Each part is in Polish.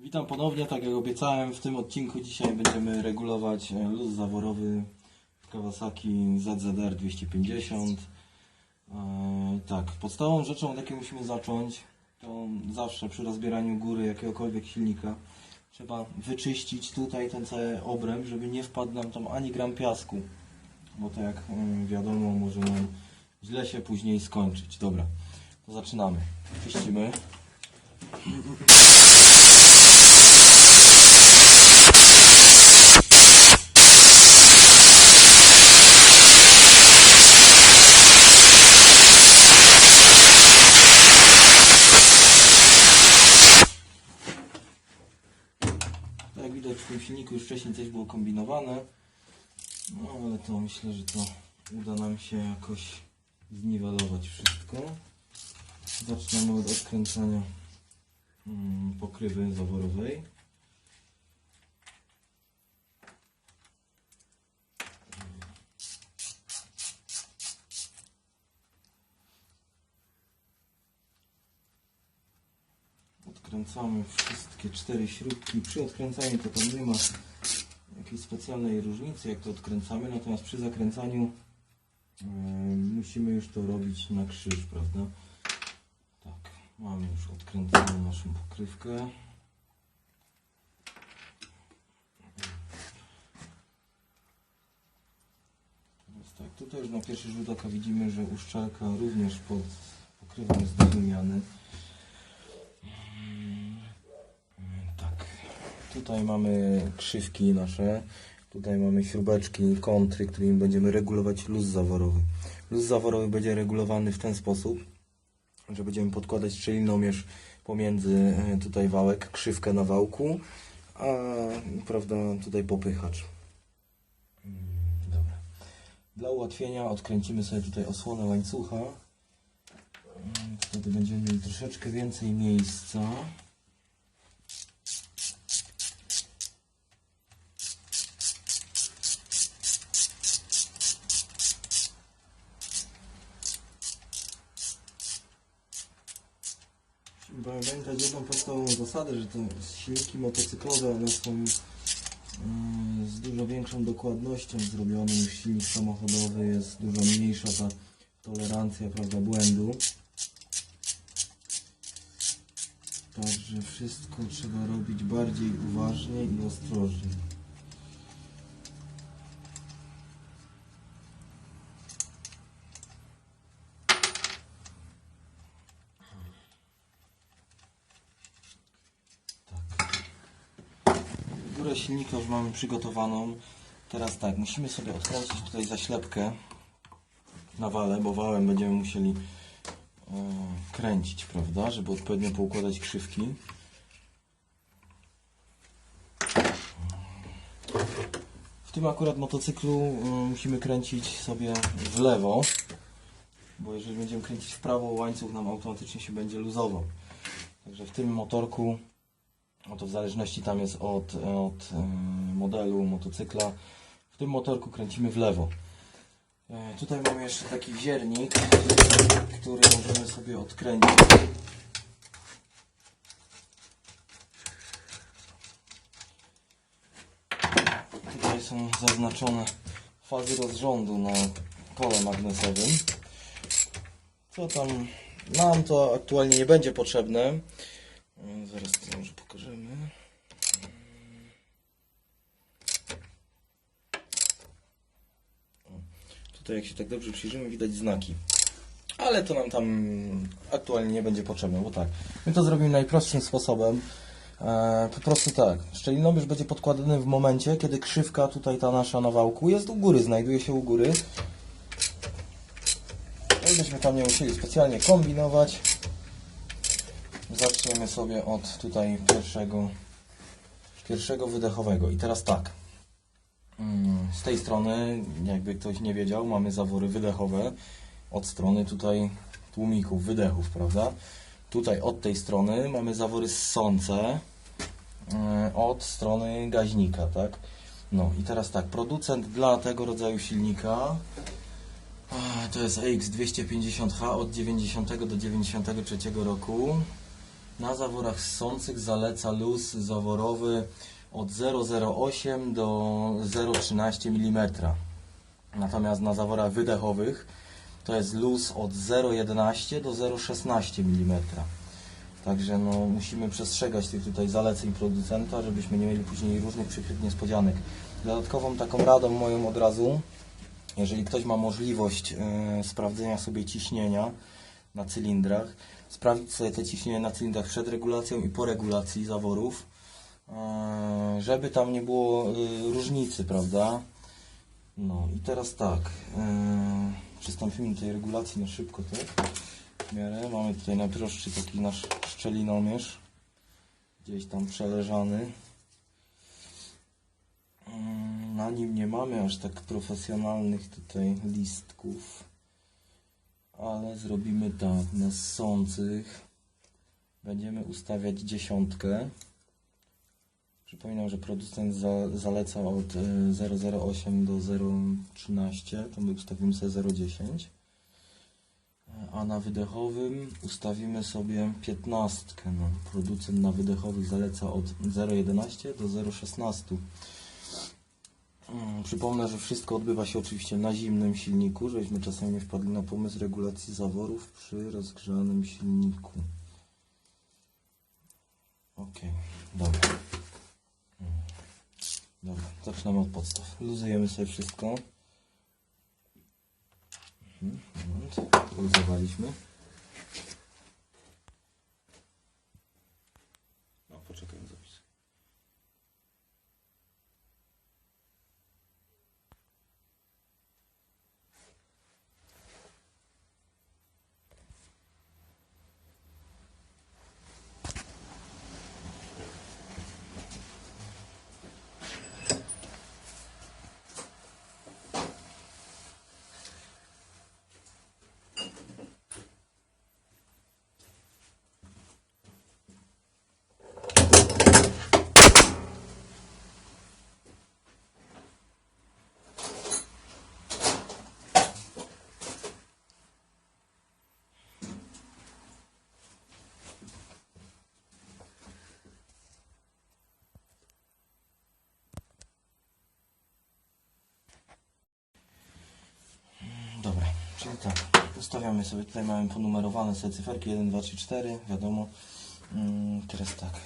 Witam ponownie, tak jak obiecałem, w tym odcinku dzisiaj będziemy regulować e, luz zaworowy Kawasaki ZZR 250. E, tak, podstawową rzeczą, od jakiej musimy zacząć, to zawsze przy rozbieraniu góry jakiegokolwiek silnika trzeba wyczyścić tutaj ten cały obręb, żeby nie wpadł nam tam ani gram piasku, bo to jak e, wiadomo może nam źle się później skończyć. Dobra, to zaczynamy. Czyścimy. Jak widać w tym silniku już wcześniej coś było kombinowane. No ale to myślę, że to uda nam się jakoś zniwelować wszystko. Zaczynamy od odkręcania pokrywy zaworowej. Odkręcamy wszystkie cztery śrubki. Przy odkręcaniu to tam nie ma jakiejś specjalnej różnicy, jak to odkręcamy, natomiast przy zakręcaniu e, musimy już to robić na krzyż, prawda? Mamy już odkręconą naszą pokrywkę. Teraz tak, tutaj już na pierwszy rzut oka widzimy, że uszczelka również pod pokrywą jest do wymiany. Tak. Tutaj mamy krzywki nasze. Tutaj mamy śrubeczki, kontry, którymi będziemy regulować luz zaworowy. Luz zaworowy będzie regulowany w ten sposób, że będziemy podkładać szczelinomierz pomiędzy e, tutaj wałek, krzywkę na wałku, a prawda, tutaj popychacz. Mm, Dobra. Dla ułatwienia odkręcimy sobie tutaj osłonę łańcucha. Mm, Wtedy będziemy mieli troszeczkę więcej miejsca. Pamiętać jedną podstawową zasadę, że te silniki motocyklowe one są mm, z dużo większą dokładnością zrobione niż silnik samochodowy, jest dużo mniejsza ta tolerancja prawda, błędu. Także wszystko trzeba robić bardziej uważnie i ostrożnie. Silnika już mamy przygotowaną. Teraz tak, musimy sobie odkręcić tutaj zaślepkę na wale, bo wałem będziemy musieli e, kręcić, prawda, żeby odpowiednio poukładać krzywki. W tym akurat motocyklu e, musimy kręcić sobie w lewo, bo jeżeli będziemy kręcić w prawo, łańcuch nam automatycznie się będzie luzował. Także w tym motorku no to w zależności tam jest od, od e, modelu motocykla. W tym motorku kręcimy w lewo. E, Tutaj mamy jeszcze taki wziernik, który możemy sobie odkręcić. Tutaj są zaznaczone fazy rozrządu na kole magnesowym. Co tam nam to aktualnie nie będzie potrzebne. E, Zaraz to może pokażemy. O, Tutaj jak się tak dobrze przyjrzymy widać znaki. Ale to nam tam aktualnie nie będzie potrzebne, bo tak. My to zrobimy najprostszym sposobem. E, po prostu tak. Szczelinomierz będzie podkładany w momencie, kiedy krzywka tutaj ta nasza na wałku jest u góry, znajduje się u góry. Żebyśmy tam nie musieli specjalnie kombinować. Zaczniemy sobie od tutaj pierwszego, pierwszego wydechowego. I teraz tak. Mm, Z tej strony, jakby ktoś nie wiedział, mamy zawory wydechowe od strony tutaj tłumików, wydechów, prawda? Tutaj od tej strony mamy zawory ssące mm, od strony gaźnika, tak? No i teraz tak, producent dla tego rodzaju silnika to jest AX250H od 90 do 93 roku. Na zaworach ssących zaleca luz zaworowy od 0,08 do 0,13 mm. Natomiast na zaworach wydechowych to jest luz od 0,11 do 0,16 mm. Także no, musimy przestrzegać tych tutaj zaleceń producenta, żebyśmy nie mieli później różnych przykrych niespodzianek. Dodatkową taką radą moją od razu, jeżeli ktoś ma możliwość e, sprawdzenia sobie ciśnienia na cylindrach, sprawdzić sobie te ciśnienie na cylindrach przed regulacją i po regulacji zaworów, żeby tam nie było e, różnicy, prawda? No i teraz tak, e, przystąpimy do tej regulacji na szybko, tak? W miarę. Mamy tutaj najdroższy taki nasz szczelinomierz, gdzieś tam przeleżany. Mm, Na nim nie mamy aż tak profesjonalnych tutaj listków, ale zrobimy tak, na ssących będziemy ustawiać dziesiątkę. Przypominam, że producent za, zaleca od e, 0,08 do 0,13, to my ustawimy sobie 0,10. A na wydechowym ustawimy sobie 15. No, producent na wydechowych zaleca od 0,11 do 0,16. Mm, Przypomnę, że wszystko odbywa się oczywiście na zimnym silniku, żebyśmy czasami nie wpadli na pomysł regulacji zaworów przy rozgrzanym silniku. Ok, dobra. Zaczynamy od podstaw. Luzujemy sobie wszystko. Mhm, moment. Luzowaliśmy. No, poczekaj, zapis. Dobra, czyli tak, ustawiamy sobie, tutaj mamy ponumerowane sobie cyferki 1, 2, 3, 4, wiadomo. Mm, teraz tak.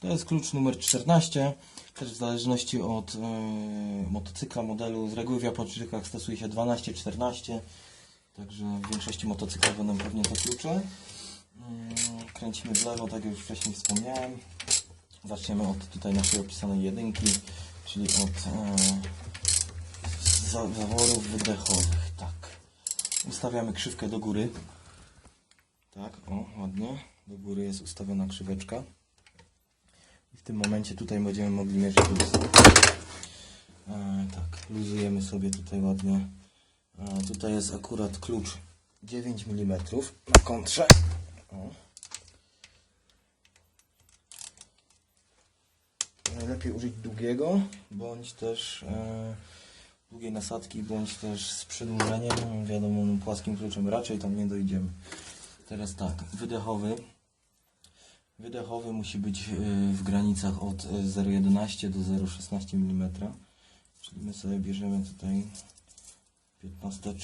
To jest klucz numer 14, też w zależności od e, motocykla, modelu. Z reguły w Japończykach stosuje się 12-14, także w większości motocyklów będą pewnie te klucze. Mm, kręcimy w lewo, tak jak już wcześniej wspomniałem. Zaczniemy od tutaj naszej opisanej jedynki, czyli od za- zaworów wydechowych, tak. Ustawiamy krzywkę do góry. Tak, o, ładnie. Do góry jest ustawiona krzyweczka. I w tym momencie tutaj będziemy mogli mierzyć luz. E, tak, luzujemy sobie tutaj ładnie. E, tutaj jest akurat klucz 9 mm na kontrze. O. Najlepiej użyć długiego, bądź też e, długiej nasadki, bądź też z przedłużeniem. Wiadomo, no, płaskim kluczem raczej tam nie dojdziemy. Teraz tak, wydechowy. Wydechowy musi być e, w granicach od e, 0,11 do 0,16 mm. Czyli my sobie bierzemy tutaj 15.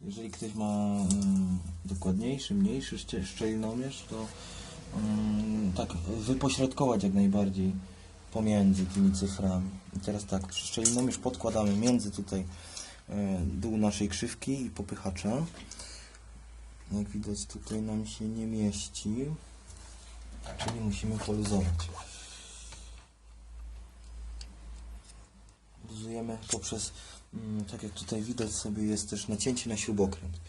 Jeżeli ktoś ma mm, dokładniejszy, mniejszy szczelinomierz, to mm, tak wypośrodkować jak najbardziej pomiędzy tymi cyframi. I teraz tak, szczelinomierz podkładamy między tutaj e, dół naszej krzywki i popychacza. Jak widać tutaj nam się nie mieści, czyli musimy poluzować. Luzujemy poprzez, mm, tak jak tutaj widać sobie jest też nacięcie na śrubokręt.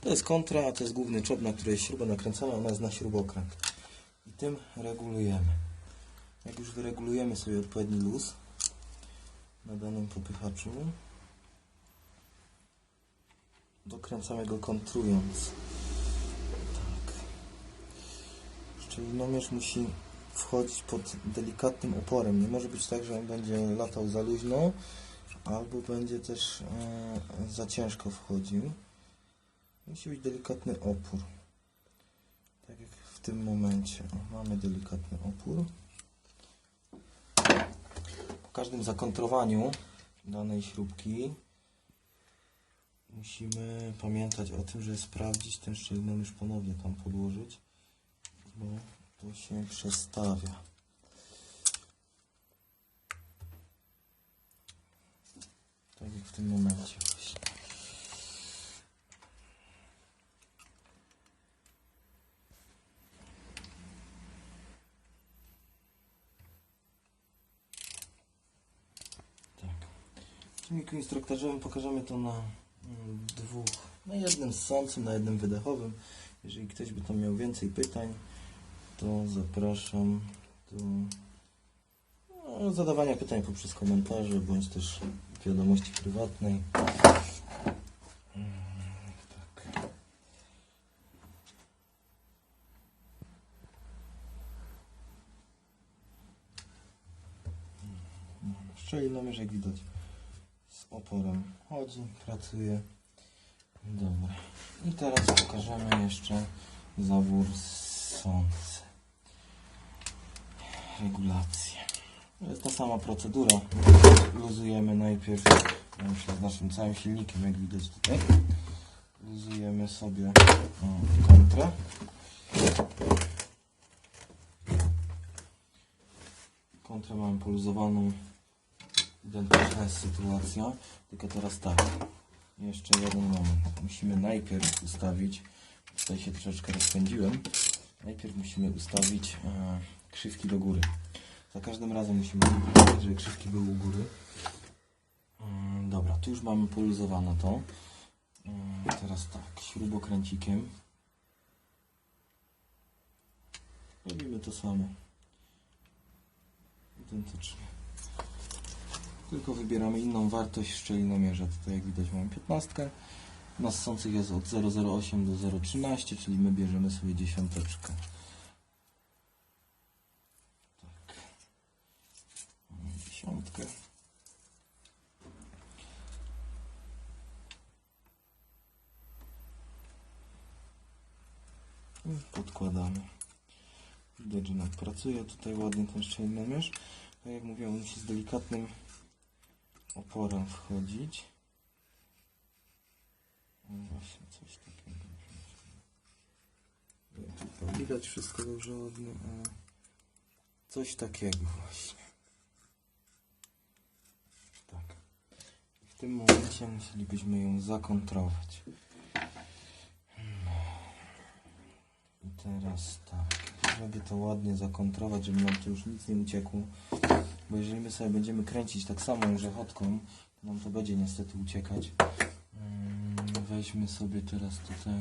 To jest kontra, a to jest główny czop, na który jest śruba nakręcana, ona jest na śrubokręt. I tym regulujemy. Jak już wyregulujemy sobie odpowiedni luz na danym popychaczu, dokręcamy go kontrując. Tak. Szczelinomierz musi wchodzić pod delikatnym oporem. Nie może być tak, że on będzie latał za luźno, albo będzie też e, za ciężko wchodził. Musi być delikatny opór. Tak jak w tym momencie. O, mamy delikatny opór. Każdym zakontrowaniu danej śrubki musimy pamiętać o tym, żeby sprawdzić ten szczelnomierz ponownie tam podłożyć, bo to się przestawia. Tak jak w tym momencie właśnie. Tak. W filmiku instruktażowym pokażemy to na mm, dwóch, na jednym ssącym, na jednym wydechowym. Jeżeli ktoś by tam miał więcej pytań, to zapraszam do no, zadawania pytań poprzez komentarze, bądź też wiadomości prywatnej. Tak. Szczelinomierz, jak widać, oporem chodzi, pracuje. Dobra. I teraz pokażemy jeszcze zawór sący. Regulacje. To jest ta sama procedura. Luzujemy najpierw myślę, z naszym całym silnikiem, jak widać tutaj. Luzujemy sobie o, kontrę. Kontrę mamy poluzowaną. Identyczna jest sytuacja, tylko teraz tak. Jeszcze jeden moment. Musimy najpierw ustawić, tutaj się troszeczkę rozpędziłem, najpierw musimy ustawić e, krzywki do góry. Za każdym razem musimy, żeby krzywki były u góry. Mm, Dobra, tu już mamy poluzowane to. Mm, Teraz tak, śrubokręcikiem. Robimy to samo. Identycznie. Tylko wybieramy inną wartość szczelinomierza. Tutaj jak widać mamy 15. Na ssących jest od 0,08 do 0,13, czyli my bierzemy sobie dziesiąteczkę. Tak. Mamy dziesiątkę. I podkładamy. Widać, że nam pracuje tutaj ładnie ten szczelinomierz. Tak jak mówiłem, on z delikatnym oporem wchodzić. No właśnie, coś takiego. Widać wszystko dobrze ładnie, ale coś takiego właśnie. Tak. W tym momencie musielibyśmy ją zakontrować. No. I teraz tak, żeby to ładnie zakontrować, żeby nam tu już nic nie uciekło. Bo jeżeli my sobie będziemy kręcić tak samo rzechotką, to nam to będzie niestety uciekać. Mm, Weźmy sobie teraz tutaj.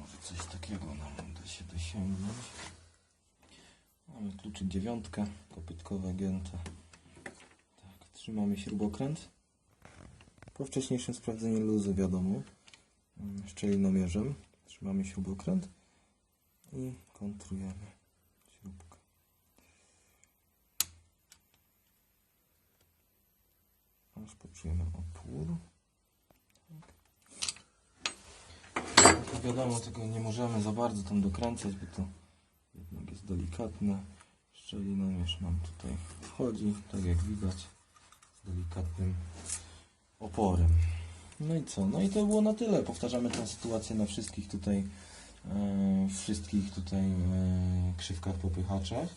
Może coś takiego nam uda się dosięgnąć. Mamy kluczyk dziewiątkę, kopytkowe gięte. Tak, trzymamy śrubokręt. Po wcześniejszym sprawdzeniu luzu wiadomo, mm, szczelinomierzem. Trzymamy śrubokręt i kontrujemy śrubkę. Aż poczujemy opór. Tak. Jak wiadomo, tego nie możemy za bardzo tam dokręcać, bo to jednak jest delikatne. Szczelinomierz nam tutaj wchodzi, tak jak widać, z delikatnym oporem. No i co? No i to było na tyle. Powtarzamy tę sytuację na wszystkich tutaj wszystkich tutaj e, krzywkach popychaczach.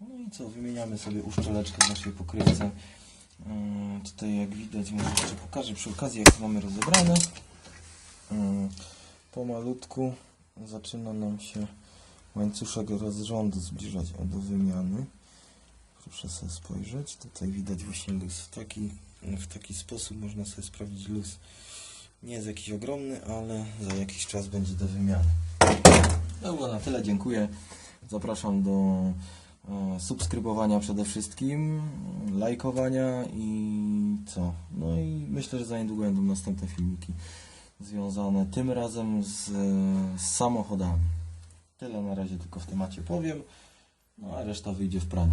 No i co? Wymieniamy sobie uszczeleczkę w naszej pokrywce. E, tutaj jak widać, może jeszcze pokażę przy okazji jak to mamy rozebrane. E, pomalutku zaczyna nam się łańcuszek rozrządu zbliżać do wymiany. Proszę sobie spojrzeć. Tutaj widać właśnie luz. W taki, w taki sposób można sobie sprawdzić luz. Nie jest jakiś ogromny, ale za jakiś czas będzie do wymiany. To było na tyle. Dziękuję. Zapraszam do e, subskrybowania przede wszystkim, lajkowania i co? No i myślę, że za niedługo będą następne filmiki związane tym razem z, z samochodami. Tyle na razie tylko w temacie powiem, no a reszta wyjdzie w praniu.